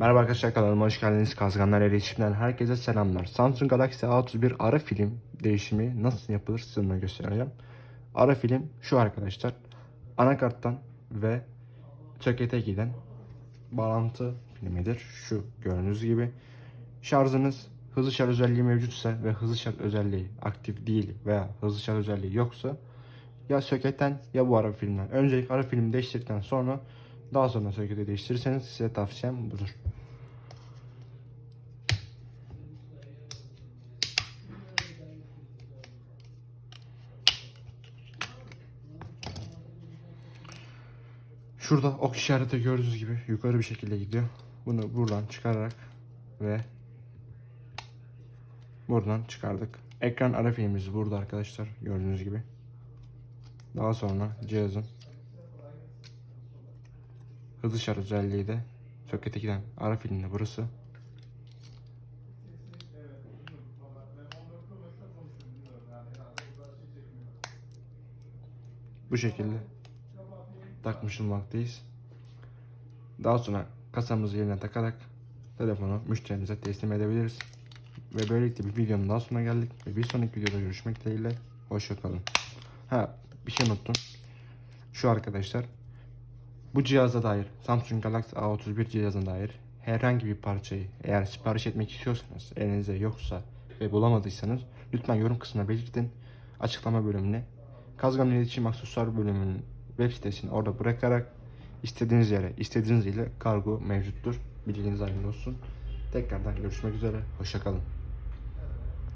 Merhaba arkadaşlar kanalıma hoş geldiniz. Kazganlar iletişimden herkese selamlar. Samsung Galaxy A31 ara film değişimi nasıl yapılır onu göstereceğim. Ara film şu arkadaşlar. Anakarttan ve sokete giden bağlantı filmidir. Şu gördüğünüz gibi. Şarjınız hızlı şarj özelliği mevcutsa ve hızlı şarj özelliği aktif değil veya hızlı şarj özelliği yoksa ya soketten ya bu ara filmden. Öncelikle ara filmi değiştirdikten sonra daha sonra soketi değiştirirseniz size tavsiyem budur. Şurada ok işareti gördüğünüz gibi yukarı bir şekilde gidiyor. Bunu buradan çıkararak ve buradan çıkardık. Ekran ara filmimiz burada arkadaşlar gördüğünüz gibi. Daha sonra cihazın hızlı şarj özelliği de sokete giden ara filmde burası. Bu şekilde takmış olmaktayız. Daha sonra kasamızı yerine takarak telefonu müşterimize teslim edebiliriz. Ve böylelikle bir videonun daha sonuna geldik. Ve bir sonraki videoda görüşmek dileğiyle. Hoşçakalın. Ha bir şey unuttum. Şu arkadaşlar. Bu cihaza dair Samsung Galaxy A31 cihazına dair herhangi bir parçayı eğer sipariş etmek istiyorsanız elinizde yoksa ve bulamadıysanız lütfen yorum kısmına belirtin. Açıklama bölümüne Kazgan İletişim Aksesuar bölümünün web sitesini orada bırakarak istediğiniz yere istediğiniz ile kargo mevcuttur. Bilginiz aydın olsun. Tekrardan görüşmek üzere. Hoşçakalın.